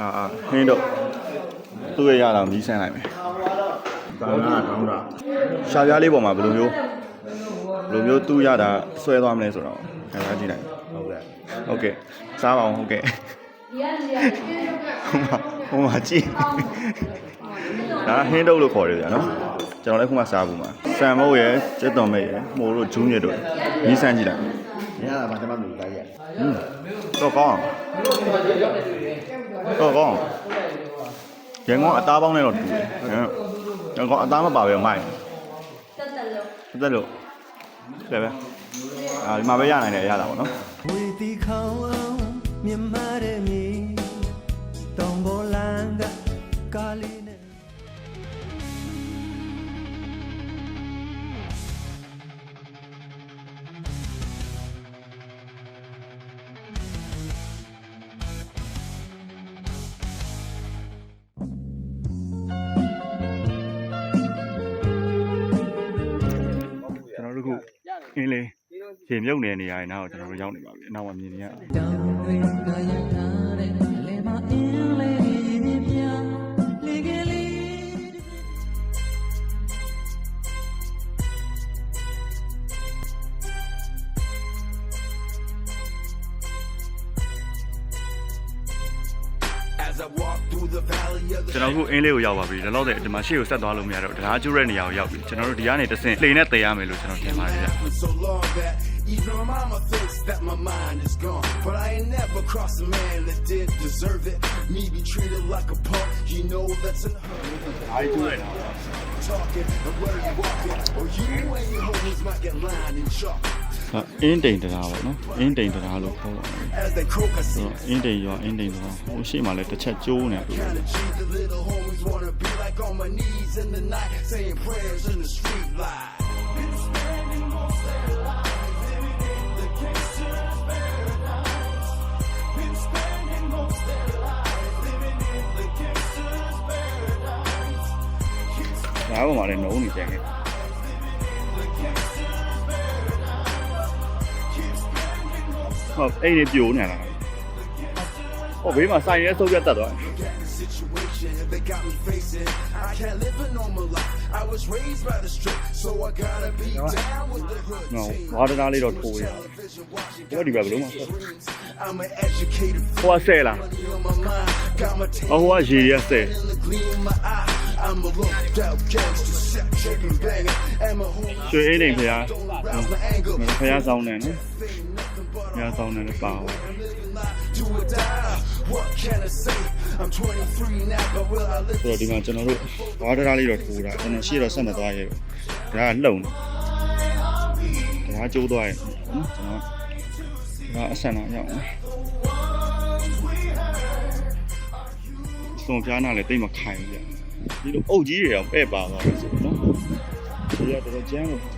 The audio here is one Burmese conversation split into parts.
အာအာဟင်းတော့သူ့ရဲ့ရတာမီးဆန်းလိုက်မယ်ကောင်းတာကောင်းတာရှာပြားလေးပေါ်မှာဘယ်လိုမျိုးဘယ်လိုမျိုးသူ့ရတာဆွဲသွားမလဲဆိုတော့ခံစားကြည့်လိုက်ဟုတ်ကဲ့ဟုတ်ကဲ့စားပါအောင်ဟုတ်ကဲ့ဟိုမှာဟိုမှာကြည့်ဒါဟင်းတုပ်လို့ခေါ်တယ်ဗျာနော်ကျွန်တော်လည်းခုမှစားဘူးမှာဆန်မုတ်ရယ်ကျက်တော်မိတ်ရယ်မှုတို့ဂျူးညစ်တို့မီးဆန်းကြည့်လိုက်ညကမှကျွန်မလူတိုင်းရဲ့ อืมတော့ကောင်းတော့ကောင်းရန်ကုန်အသားပေါင်းနဲ့တော့တူတယ်ရန်ကုန်အသားမပါပဲမိုက်တက်တက်လို့တက်ပဲအာဒီမှာပဲရနိုင်တယ်ရတာပေါ့နော်ဝေတီခေါအောင်မြမတဲ့မြေတောင်ပေါ်လန်ကကာလီ င်းလေးရေမြုပ်နေနေရရင်တော့ကျွန်တော်တို့ရောက်နေပါပြီအနောက်မှာမြင်နေရတောင်တွေကရထားတဲ့အလဲမအင်းလေး ခုအင်းလေးကိုရောက်ပါပြီဒီလောက်တဲ့ဒီမှာရှေ့ကိုဆက်သွားလို့မရတော့တရားကျူးတဲ့နေရာကိုရောက်ပြီကျွန်တော်တို့ဒီကနေတစ်ဆင့်လှေနဲ့တည်ရမယ်လို့ကျွန်တော်ထင်ပါတယ်ဗျ for so long that even my mama thinks that my mind is gone. But I ain't never crossed a man that did deserve it. Me be treated like a punk, you know that's an အားကျူးရတာ talking and where you walking, or you and your homies might get lined in chalk. အင်းတိန်တရားပေါ့နော်အင်းတိန်တရားလို့ခေါ်ပါတယ် As they croak, I ဆို see တော့အင်းတိန်ရောအင်းတိန်တရားဟိုရှေ့မှာလည်းတစ်ချက်ကျိုးနေတူတယ် kind of G. The little homies wanna be like on my knees in the night, saying prayers in the street light. ။ဒါပေါ်မှာလည်းနှုံးနေကြတယ်။ ဟုတ်အဲ့ဒီပြိုနေတာလား။ဟောဘေးမှာစိုင်ရဲဆုပ်ပြတ်တက်သွားတယ် situation they got me facing. I can't live a normal life. I was raised by the street, so I gotta be down with the hood. ။နော် team. ဝါဒနာလေးတော့ထိုးရတယ် Television watching, ။ဟောဒီဘက်ဘယ်လိုမှ I'm an educated ဟိုကဆဲလား money on my mind. Got my ။ tail ဟိုကရေရဲဆဲ in the gleam of my eye. I'm a looked out gangster, set shaking banging, and my homies ရွှေအင်းတိန်ဖျား don't arouse my anger. ဖျားဆောင်နေနော် Ain't nothing but ဖျားဆောင်နေလည်းပါသွား I'm living life do or die. What can I say? I'm 23 now, but will I live? ဆိုတော့ဒီမှာကျွန်တော်တို့ဝါဒနာလေးတော့ထိုးတာကျွန်တော်ရှေ့တော့ဆက်မသွားရဲဘူး။ဒါကလှုံတယ်။ဒါကကျိုးသွားရဲ့နော်ကျွန်တော်ဒါအဆန်တော့ရောက်နော်။စုံပြားနာလည်းတိတ်မခိုင်ဘူးဗျ။ဒီလိုအုပ်ကြီးတွေအောင်ပဲ့ပါသွားတယ်ဆိုတော့နော်။ဒီကတော်တော်ကျန်းလို့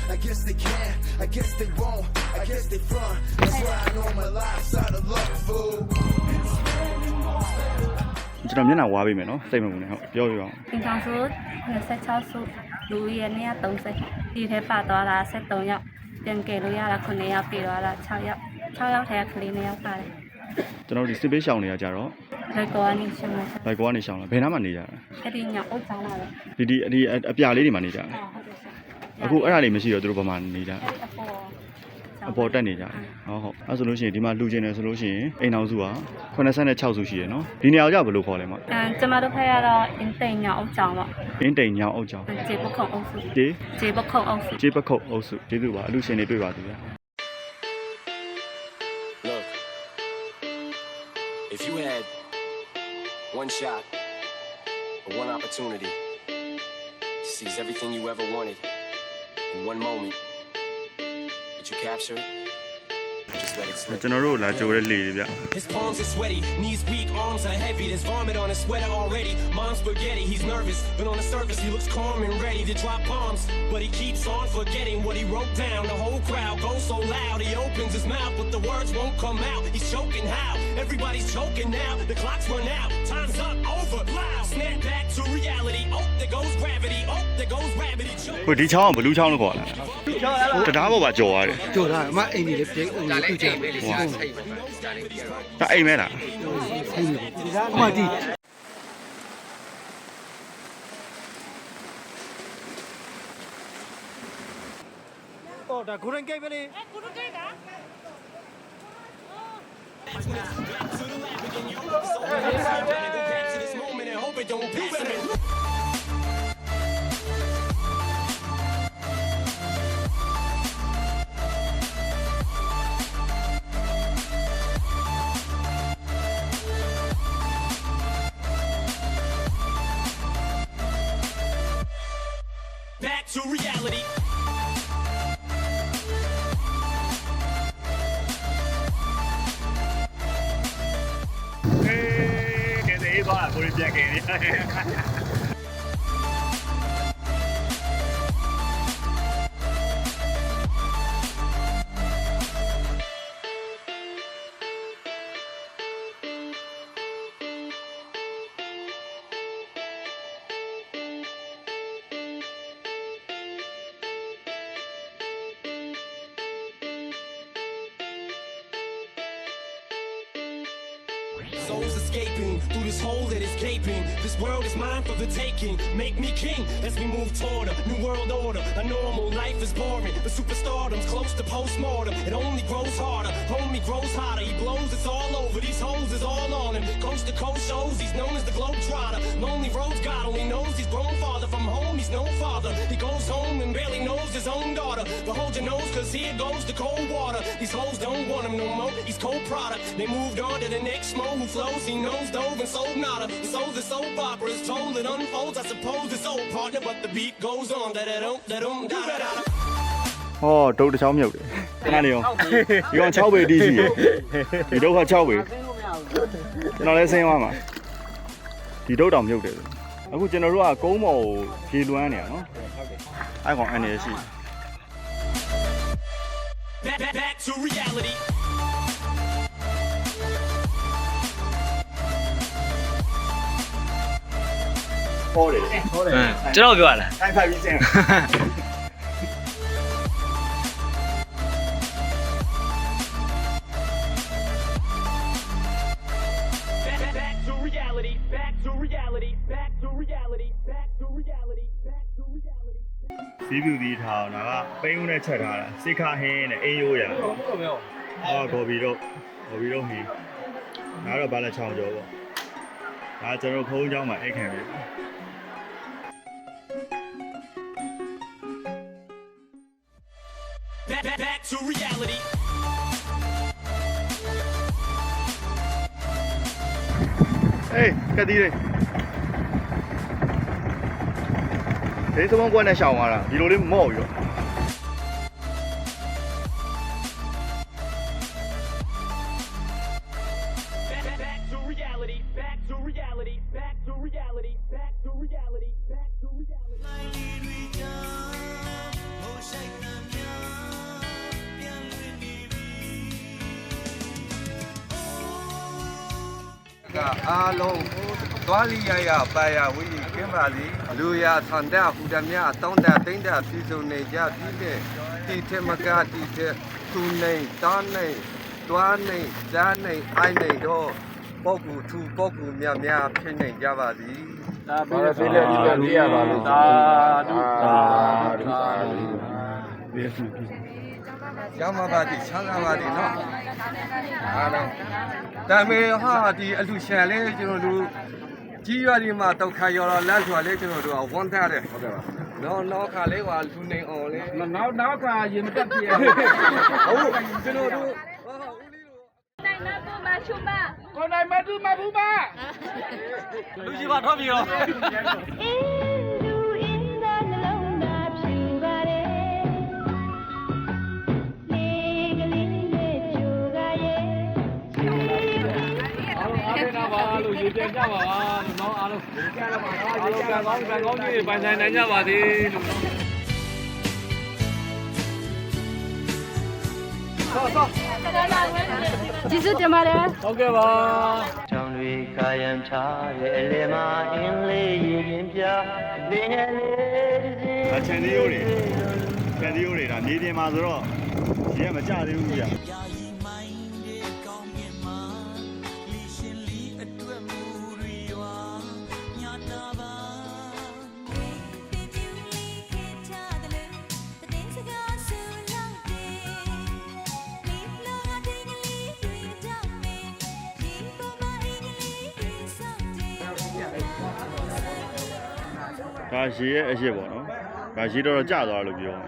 I guess they can, I guess they won't, I guess they front. That's why I know my life's out of luck, fool. ကျွန်တော်မျက်နှာဝါပေးမယ်နော်စိတ်မပူနဲ့ဟုတ်ပြောပြအောင်ပင်ဆောင်စု26စုလူရဲ့နေရ30ဒီထဲပါသွားတာ73ယောက်ပြန်ကယ်လို့ရတာ9ယောက်ပြေသွားတာ6ယောက်6ယောက်ထဲကကလေး2ယောက်ပါတယ်ကျွန်တော်ဒီစစ်ပေးရှောင်နေရကြတော့လိုက်ကောကနေရှောင်လာလိုက်ကောကနေရှောင်လာဘယ်နှမနေကြလဲအဲ့ဒီညအုပ်ဆောင်လာတယ်ဒီဒီအဒီအပြာလေးတွေမှာနေကြတယ်ဟုတ်တယ် အခုအဲ့ဒါတွေမရှိတော့သူတို့ဘာမှနေကြအပေါ်အပေါ်တက်နေကြတယ်ဟုတ်ဟုတ်အဲ့ဆိုလို့ရှိရင်ဒီမှာလူကျင်တယ်ဆိုလို့ရှိရင်အိမ်အောင်စုက86စုရှိရယ်နော်ဒီနေရာကဘယ်လိုခေါ်လဲမအဲကျမတို့ဖက်ရတော့အင်းတိန်ညောင်အုပ်ချောင်းပေါ့အင်းတိန်ညောင်အုပ်ချောင်းကျေပုခုံအုပ်စုဒီကျေပုခုံအုပ်စုကျေးပခုတ်အုပ်စုကျေးဇူးပါအလူရှင်တွေတွေ့ပါသေးတယ် Look, if you had one shot or one opportunity to fantasies, everything you ever wanted. ကျွန်တော်တို့လာကြိုတဲ့လေတွေဗျ His palms are sweaty, knees weak, arms are heavy. There's vomit on his sweater already. Mom's spaghetti, he's nervous, but on the surface he looks calm and ready to drop bombs. But he keeps on forgetting what he wrote down. The whole crowd goes so loud, he opens his mouth, but the words won't come out. He's choking how? Everybody's choking now. The clock's run out, time's up, over, loud. Snap back to reality. Oh, there goes gravity. Oh, there goes gravity. Choke. ဟိုဒီချောင်းကဘလူးချောင်းလို့ခေါ်တာတရားပေါ်ပါကြော်ရတယ်ကြော်လာအမအိမ်ကြီးလေးပြိအိမ်ကြီးပြုတ်ကြတယ်ဟွာဒါအိမ်မဲလားအမဒီအော်ဒါ golden gate ပဲလေ Back to this moment and hope it don't pass me. Back to reality. ကဲသေးသွားကိုရီပြ me king as we move toward a new world order. A normal life is boring, but superstardom's close to postmortem. It only grows harder. Homie grows hotter. He blows, it's all over. These hoes is all on him. Coast to coast shows, he's known as the Globetrotter. Lonely roads, God only knows he's grown farther from home. He's no father. He goes home and barely knows his own daughter. But hold your nose, cause here goes the cold water. These hoes don't want him no more. He's cold product. They moved on to the next mo who flows. He knows dove and sold nada. The soul's a soap opera. It's told it unfolds. I suppose it's old partner, but the beat goes on. Da da dum da dum da da da. ဟောဒုတ်တစ်ချောင်းမြုပ်တယ်ခဏလေးရောဒီကောင်6ပေအတိရှိရယ်ဒီဒုတ်က6ပေကျွန်တော်လည်းဆင်းသွားမှာဒီဒုတ်တောင်မြုပ်တယ် အခုကျွန်တော်တို့ကကုန်းပေါ်ကိုဖြေလွမ်းနေရနော်အဲ့ကောင်အနေရှိ Back, back, back to reality. ဟောတယ်ဟောတယ်ကျွန်တော်ပြောရလားတိုင်းဖိုက်ပြီးစင်း reality. Back to reality. Back to reality. Back to reality. စီးပြူသီးထားအောင်ဒါကပိန်းဦးနဲ့ချက်ထားတာစိတ်ခဟင်းနဲ့အေးရိုးရဟောကော်ပီတော့ကော်ပီတော့မီဒါတော့ဘာလဲချောင်းကျော်ပေါ့ဒါကျွန်တော်ခုံးเจ้าမှာအိတ်ခံပြီ Back, back, back to reality. အေးကတိလေးဒေးသမုံကွက်နဲ့ရှောင်းသွားတာဒီလိုလေးမော့ပြီးတော့ ပါရဝိကင်းပါစီလူရဆန္ဒဟူဒမြတောင်းတသိမ့်တပြည်စုံနေကြပြီးတဲ့တီထမကတီထသူနေတောင်းနေတွားနေဇာနေအိုင်နေတော့ပုဂ္ဂိုလ်သူပုဂ္ဂိုလ်များများဖြစ်နေကြပါသည်ဘာလဲဖေးလက်ကြီးပြရပါလို့သာဓုသာဓုသာဓုကျောင်းမပါတိချမ်းသာပါတိနော်အားလုံးတမေဟာဒီအလူရှင်လေးကျွန်တော်တို့ ကြီးရွာဒီမှာဒုက္ခရောတော့လက်ဆိုတာလေကျွန်တော်တို့ကဝန်ထားတယ်ဟုတ်ကဲ့ပါနော်နောက်ခါလေးကလူနေအောင်လေနောက်နောက်ခါရင်မတက်ပြရဟုတ်ကျွန်တော်တို့ကိုနိုင်မတူမဘူးပါလူကြီးပါထွက်ပြီရောရေကြကြပါပါ လို့နော်အားလုံးကြရပါတော့အားလုံးကံကောင်းကံကောင်းကြီးပိုင်ဆိုင်နိုင်ကြပါသေးလို့နော်ဆောဆောကျေးဇူးတင်ပါတယ်ဟုတ်ကဲ့ပါကြောင်တွေကာယံချတဲ့အလေမှာအင်းလေးရင်ပြင်းပြလင်းငယ်လေးတစ်စင်းဒါချန်ဒီယိုတွေချန်ဒီယိုတွေဒါမြေပြင်မှာဆိုတော့ရေကမကြသေးဘူးကြာ ဒါရေရဲ့အရစ်ပေါ့နော်ဒါရေတော်တော်ကျသွားတယ်လို့ပြောတ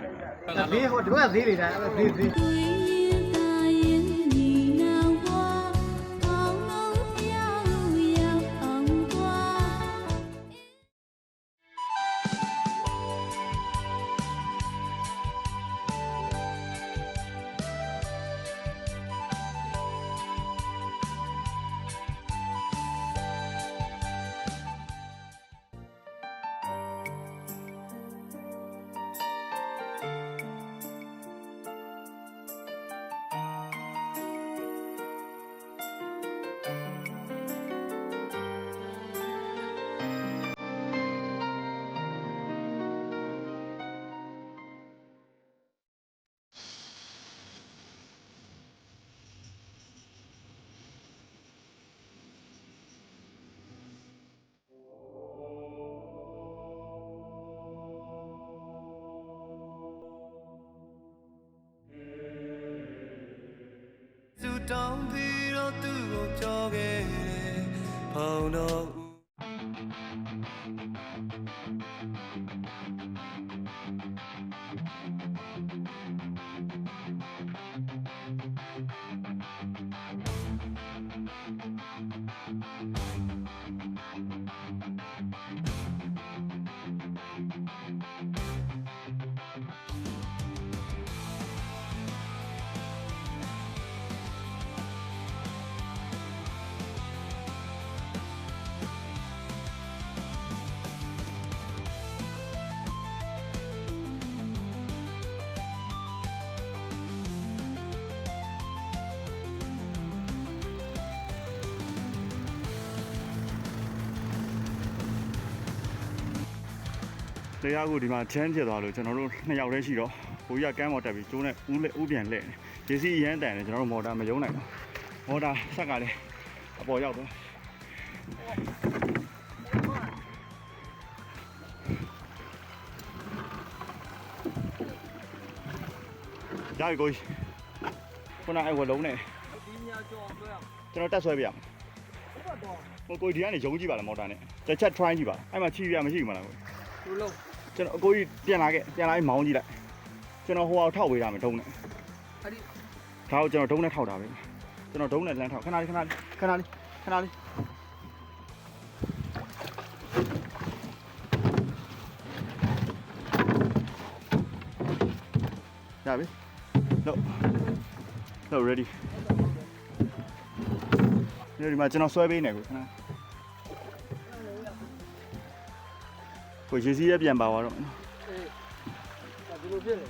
ယ်ဈေးဟိုဒီဘက်ကဈေးတွေဒါဈေးဈေး တောင်းပြီးတော့သူ့ကိုကြောခဲ့တယ်ဖောင်းတော့ တရားကိုဒီမှာချမ်းဖြစ်သွားလို့ကျွန်တော်တို့နှစ်ယောက်တည်းရှိတော့ကိုကြီးကကမ်းပေါ်တက်ပြီးကျိုးနဲ့ဦးလက်ဦးပြန်လှည့်တယ်ဂျေစီရမ်းတန်တယ်ကျွန်တော်တို့မော်တာမယုံနိုင်ဘူးမော်တာဆက်ကလည်းအပေါ်ရောက်သွားကြာပြီကိုကြီးခုနအဲ့ဝလုံးနဲ့ကျွန်တော်တက်ဆွဲပြရမယ်ဟိုကိုကြီးဒီကနေယုံကြည့်ပါလားမော်တာနဲ့တစ်ချက် try ကြည့်ပါအဲ့မှာချီပြမရှိဘူးမလားကိုဘူးလုံး ကျွန်တော်အကိုကြီးပြန်လာခဲ့ပြန်လာပြီးမောင်းကြည့်လိုက်ကျွန်တော်ဟိုအောင်ထောက်ပေးရမယ်ဒုံးနဲ့အဲ့ဒီဒါကိုကျွန်တော်ဒုံးနဲ့ထောက်တာပဲကျွန်တော်ဒုံးနဲ့လမ်းထောက်ခဏလေးခဏလေးခဏလေးခဏလေးရပြီလို့လို့ ready ဒီမှာကျွန်တော်ဆွဲပေးနေကိုခဏ ကိုရေစီးရပြန်ပါသွားတော့နော်ဒီလိုဖြစ်နေ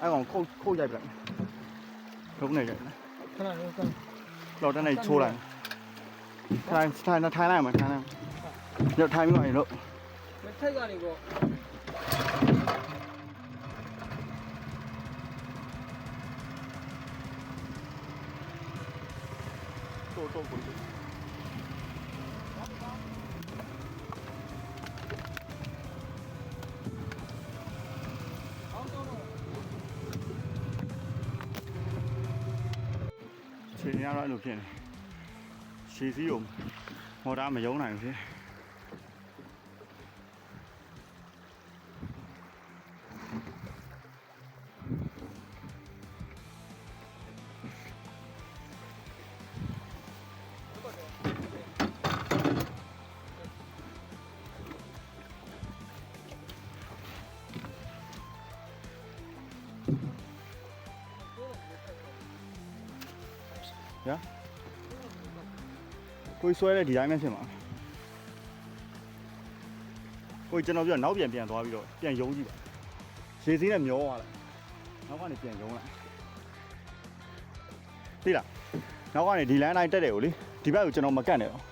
အဲ့ကောင်ခုတ်ခုတ်ရိုက်ပြလိုက်ဒုံးနဲ့ရိုက်လိုက်ခဏလေးခဏလောက်တန်းနဲ့ချိုးလိုက်ထိုင်ထိုင်ထိုင်လိုက်မှာထိုင်လိုက်ညထိုင်ပြီးမှရင်လို့မထိုက်ကနေပေါ့တိုးတိုးကို ခြေရတော့အဲ့လိုဖြစ်နေရှည်စည်းကိုမော်တာမယုံနိုင်ဘူးဖြစ် ကိုယ်ဆွဲတဲ့ဒီတိုင်းပဲဖြစ်မှာကိုယ်ကျွန်တော်ပြောနောက်ပြန်ပြန်သွားပြီးတော့ပြန်ယုံကြည့်ပါရေစင်းနဲ့မျောသွားလိုက်နောက်ကနေပြန်ယုံလိုက်သိလားနောက်ကနေဒီလမ်းတိုင်းတက်တယ်ကိုလေဒီဘက်ကိုကျွန်တော်မကတ်နဲ့တော့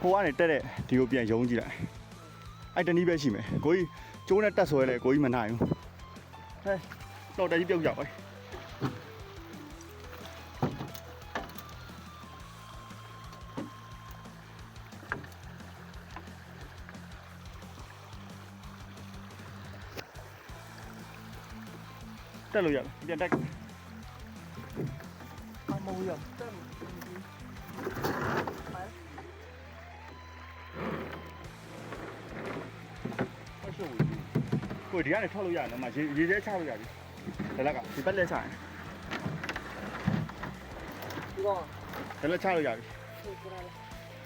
ဟိုကနေတက်တဲ့ဒီကိုပြန်ယုံကြည့်လိုက်အဲ့တနည်းပဲရှိမယ်ကိုကြီးကျိုးနဲ့တက်ဆွဲလဲကိုကြီးမနိုင်ဘူးဟဲ့တော့တက်ကြီးပြုတ်ကြပါ တက်လို့ရတယ်ပြန်တက်အမဝရတက်ဟုတ်ရှုပ်ကိုဒီကနေထွက်လို့ရတယ်နော်မရေရေထဲချလို့ရပြီဒါလက်ကဒီဘက်လက်ချရင်ဒီတော့ဒါလက်ချလို့ရပြီ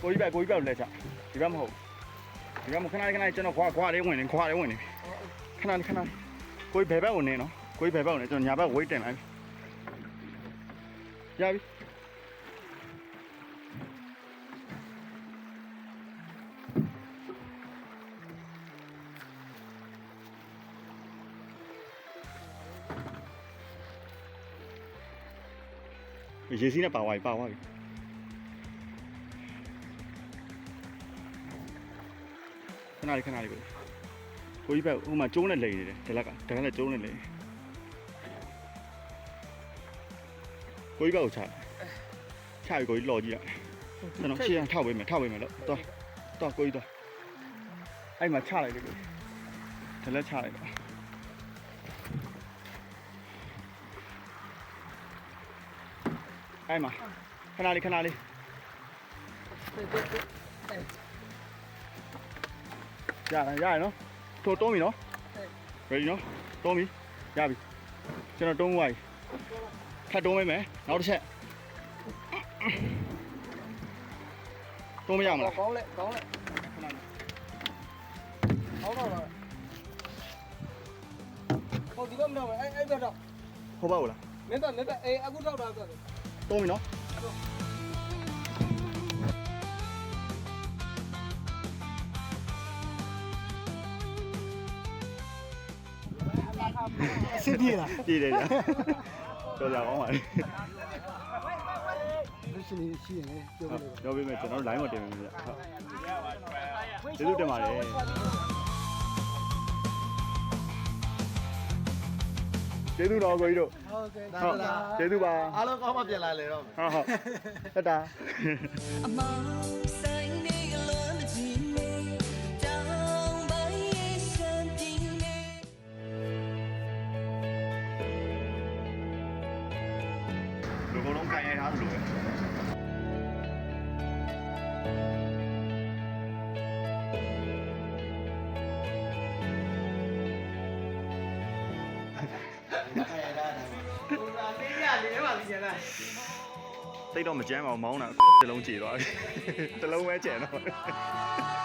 ကိုကြီးပဲကိုကြီးပဲလက်ချဒီဘက်မဟုတ်ဒီဘက်မခဏခဏကျွန်တော်ခွာခွာလေးဝင်နေခွာလေးဝင်နေခဏခဏကိုကြီးဘယ်ဘက်ဝင်နေနော် ကိုကြီးဘယ်ဘက်ဝင်နေကျွန်တော်ညာဘက်ဝိတ်တင်လိုက်ရပြီရေစီးနဲ့ပါသွားပြီပါသွားပြီခဏလေးခဏလေးကိုကိုကြီးဘက်ဟိုမှာကျုံးနဲ့လိန်နေတယ်ဒီလက်ကဒီလက်ကကျုံးနဲ့လိန် ကိုကြီးဘက်ကိုချချပြီကိုကြီးလော်ကြည့်လိုက်ကျွန်တော်ရှေ့ကထောက်ပေးမယ်ထောက်ပေးမယ်လို့တော့တော့ကိုကြီးတော့အဲ့မှာချလိုက်လေကိုဒီလက်ချလိုက်တော့အဲ့မှာခဏလေးခဏလေးရတယ်ရတယ်နော်ထိုးတုံးပြီနော် ready နော်တုံးပြီရပြီကျွန်တော်တုံးသွားပြီ ထပ်တုံးပေးမယ်နောက်တစ်ချက်တုံးမရမလားကောင်းလက်ကောင်းလက်ဟောတော့ဟိုဒီကမတော့အဲ့အဲ့တော့ဟုတ်ပါဘူးလားမင်းတော့မင်းတော့အေးအခုတော့တော့တော့တုံးပြီနော်စစ်ပြေးလားကြည့်တယ်ကြာ တော်ကြကောင်းပါလေမရှိနေရှိရင်ပြောပြလို့ပြောပေးမယ်ကျွန်တော်တို့ line မတင်ဘူးဗျဟုတ်ကျေးဇူးတင်ပါတယ်ကျေးဇူးတော်ကိုကြီးတို့ဟုတ်ကဲ့ဟုတ်ကျေးဇူးပါအားလုံးကောင်းမှပြန်လာလေတော့ဟုတ်ဟုတ်တတာအမော လုံးခံရထားသလိုပဲတိတ်တော့မကြမ်းပါဘူးမောင်းတာတစ်လုံးကြေသွားပြီတစ်လုံးပဲကျန်တော့